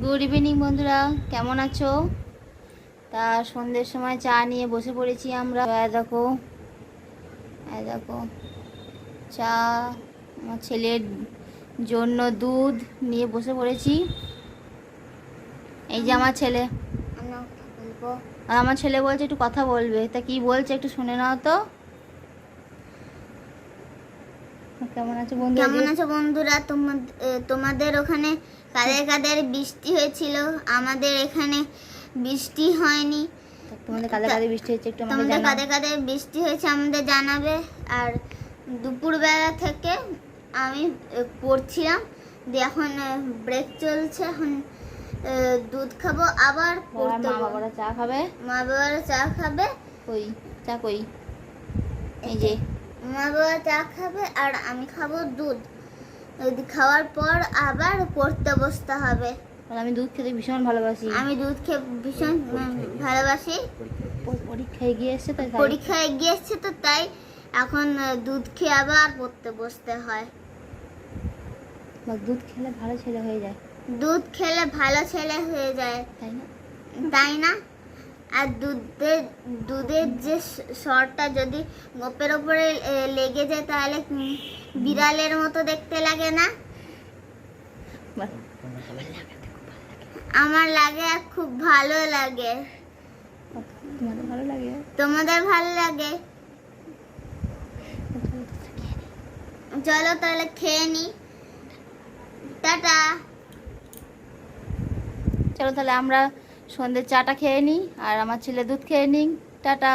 Good evening বন্ধুরা। কেমন আছো? তা সন্ধ্যের সময় চা নিয়ে বসে পড়েছি আমরা। দেখো দেখো চা আমার ছেলের জন্য দুধ নিয়ে বসে পড়েছি। এই যে আমার ছেলে। আর আমার ছেলে বলছে একটু কথা বলবে। তা কি বলছে একটু শুনে নাও তো। কেমন আছো বন্ধু? কেমন আছো বন্ধুরা? তোমাদ- তোমাদের ওখানে কাদের কাদের বৃষ্টি হয়েছিল? আমাদের এখানে বৃষ্টি হয়নি। তোমাদের কাদা কাদে বৃষ্টি হচ্ছে একটু আমাকে তোমাদের কাদের কাদের বৃষ্টি হয়েছে আমাদের জানাবে। আর দুপুরবেলা থেকে আমি পড়ছিলাম। দিয়ে এখন ব্রেক চলছে। এখন দুধ খাব আবার পড়তে মা বাবারা চা খাবে? মা বাবারা চা খাবে। কই? চা কই? এই যে। মা বাবা চা খাবে আর আমি খাব দুধ। খাওয়ার পর আবার পড়তে বসতে হবে। আমি দুধ খেতে ভীষণ ভালোবাসি। আমি দুধ খেয়ে ভীষণ ভালোবাসি। পরীক্ষায় গিয়ে এসছে তাই তাই। পরীক্ষা এসছে তো তাই এখন দুধ খেয়ে আবার পড়তে বসতে হয়। দুধ খেলে ভালো ছেলে হয়ে যায়। দুধ খেলে ভালো ছেলে হয়ে যায়। তাই না? তাই না? আর দুধের দুধের যে স- স্বরটা যদি গোপের ওপরে লেগে যায় তাহলে বিড়ালের মতো দেখতে লাগে না? আমার লাগে আর খুব ভালো লাগে। তোমাদের ভালো লাগে? তোমাদের ভালো লাগে? চলো তাহলে খেয়ে নি। টাটা। চলো তাহলে আমরা সন্ধ্যের চাটা খেয়ে নিই আর আমার ছেলে দুধ খেয়ে নিই টাটা।